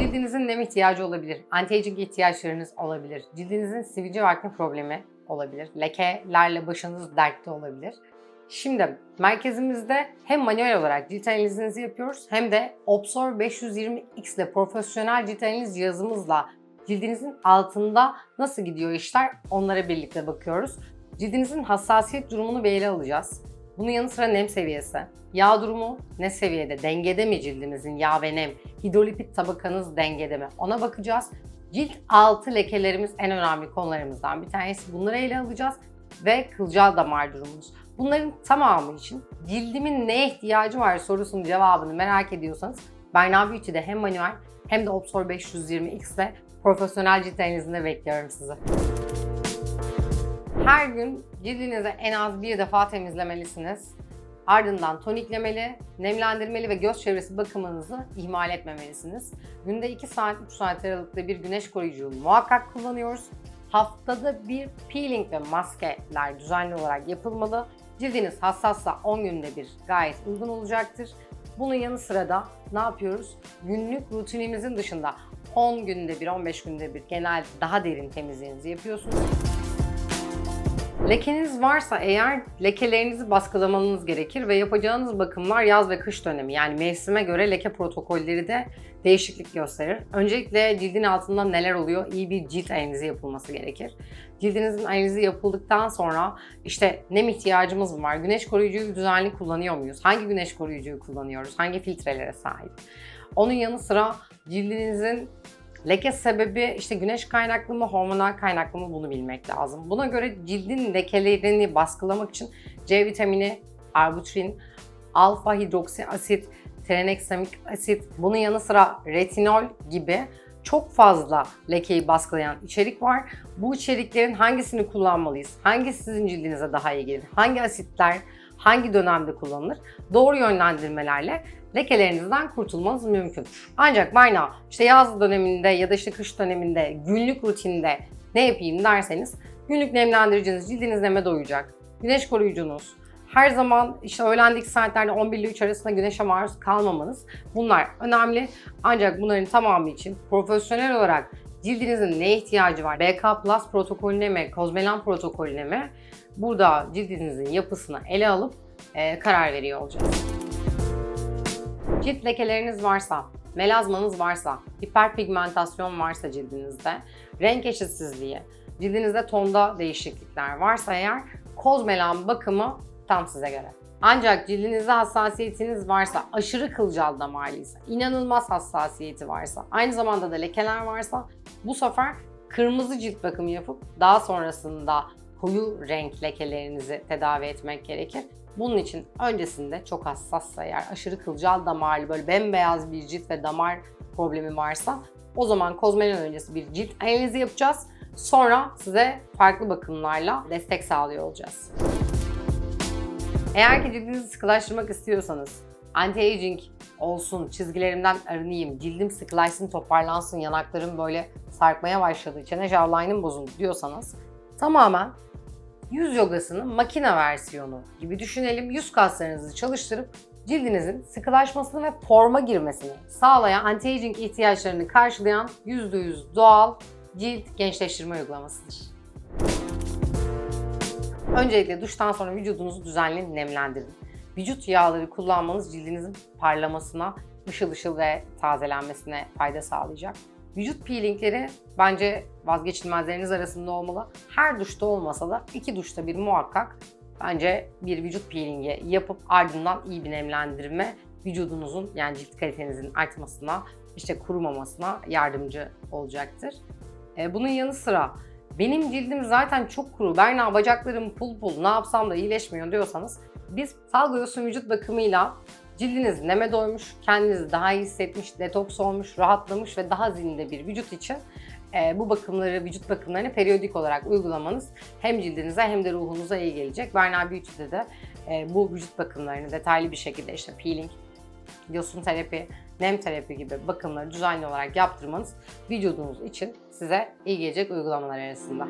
Cildinizin nem ihtiyacı olabilir, anti-aging ihtiyaçlarınız olabilir, cildinizin sivilce ve akne problemi olabilir, lekelerle başınız dertte olabilir. Şimdi merkezimizde hem manuel olarak cilt analizinizi yapıyoruz hem de Obsor 520X ile profesyonel cilt analiz cihazımızla cildinizin altında nasıl gidiyor işler onlara birlikte bakıyoruz. Cildinizin hassasiyet durumunu bir alacağız. Bunun yanı sıra nem seviyesi, yağ durumu ne seviyede, dengede mi cildinizin yağ ve nem, hidrolipid tabakanız dengede mi ona bakacağız. Cilt altı lekelerimiz en önemli konularımızdan bir tanesi. Bunları ele alacağız ve kılcal damar durumumuz. Bunların tamamı için cildimin neye ihtiyacı var sorusunun cevabını merak ediyorsanız Berna Beauty'de hem manuel hem de Obsor 520X ile profesyonel cilt analizinde bekliyorum sizi. Her gün cildinizi en az bir defa temizlemelisiniz. Ardından toniklemeli, nemlendirmeli ve göz çevresi bakımınızı ihmal etmemelisiniz. Günde 2 saat 3 saat aralıkta bir güneş koruyucu muhakkak kullanıyoruz. Haftada bir peeling ve maskeler düzenli olarak yapılmalı. Cildiniz hassassa 10 günde bir gayet uygun olacaktır. Bunun yanı sıra da ne yapıyoruz? Günlük rutinimizin dışında 10 günde bir, 15 günde bir genel daha derin temizliğinizi yapıyorsunuz. Lekeniz varsa eğer lekelerinizi baskılamanız gerekir ve yapacağınız bakımlar yaz ve kış dönemi yani mevsime göre leke protokolleri de değişiklik gösterir. Öncelikle cildin altında neler oluyor? İyi bir cilt analizi yapılması gerekir. Cildinizin analizi yapıldıktan sonra işte nem ihtiyacımız mı var? Güneş koruyucuyu düzenli kullanıyor muyuz? Hangi güneş koruyucuyu kullanıyoruz? Hangi filtrelere sahip? Onun yanı sıra cildinizin Leke sebebi işte güneş kaynaklı mı, hormonal kaynaklı mı bunu bilmek lazım. Buna göre cildin lekelerini baskılamak için C vitamini, arbutrin, alfa hidroksi asit, tranexamik asit, bunun yanı sıra retinol gibi çok fazla lekeyi baskılayan içerik var. Bu içeriklerin hangisini kullanmalıyız? Hangisi sizin cildinize daha iyi gelir? Hangi asitler hangi dönemde kullanılır? Doğru yönlendirmelerle lekelerinizden kurtulmanız mümkün. Ancak Bayna işte yaz döneminde ya da işte kış döneminde günlük rutinde ne yapayım derseniz günlük nemlendiriciniz cildiniz neme doyacak. Güneş koruyucunuz, her zaman işte öğlendeki saatlerde 11 ile 3 arasında güneşe maruz kalmamanız bunlar önemli. Ancak bunların tamamı için profesyonel olarak cildinizin neye ihtiyacı var? BK Plus protokolüne mi, Kozmelan protokolüne mi? Burada cildinizin yapısını ele alıp e, karar veriyor olacağız. Cilt lekeleriniz varsa, melazmanız varsa, hiperpigmentasyon varsa cildinizde, renk eşitsizliği, cildinizde tonda değişiklikler varsa eğer kozmelan bakımı tam size göre. Ancak cildinizde hassasiyetiniz varsa, aşırı kılcal damarlıysa, inanılmaz hassasiyeti varsa, aynı zamanda da lekeler varsa bu sefer kırmızı cilt bakımı yapıp daha sonrasında koyu renk lekelerinizi tedavi etmek gerekir. Bunun için öncesinde çok hassassa eğer aşırı kılcal damarlı böyle bembeyaz bir cilt ve damar problemi varsa o zaman kozmelan öncesi bir cilt analizi yapacağız. Sonra size farklı bakımlarla destek sağlıyor olacağız. Eğer ki cildinizi sıkılaştırmak istiyorsanız, anti-aging olsun, çizgilerimden arınayım, cildim sıkılaşsın, toparlansın, yanaklarım böyle sarkmaya başladı, çene jawline'ım bozuldu diyorsanız tamamen yüz yogasının makine versiyonu gibi düşünelim. Yüz kaslarınızı çalıştırıp cildinizin sıkılaşmasını ve forma girmesini sağlayan anti-aging ihtiyaçlarını karşılayan %100 doğal cilt gençleştirme uygulamasıdır. Öncelikle duştan sonra vücudunuzu düzenli nemlendirin. Vücut yağları kullanmanız cildinizin parlamasına, ışıl ışıl ve tazelenmesine fayda sağlayacak. Vücut peelingleri bence vazgeçilmezleriniz arasında olmalı. Her duşta olmasa da iki duşta bir muhakkak bence bir vücut peelingi yapıp ardından iyi bir nemlendirme vücudunuzun yani cilt kalitenizin artmasına, işte kurumamasına yardımcı olacaktır. E, bunun yanı sıra benim cildim zaten çok kuru, Berna bacaklarım pul pul, ne yapsam da iyileşmiyor diyorsanız biz Salgıyorsun vücut bakımıyla cildiniz neme doymuş, kendinizi daha iyi hissetmiş, detoks olmuş, rahatlamış ve daha zinde bir vücut için e, bu bakımları, vücut bakımlarını periyodik olarak uygulamanız hem cildinize hem de ruhunuza iyi gelecek. Berna Beauty'de de e, bu vücut bakımlarını detaylı bir şekilde işte peeling, yosun terapi, nem terapi gibi bakımları düzenli olarak yaptırmanız vücudunuz için size iyi gelecek uygulamalar arasında.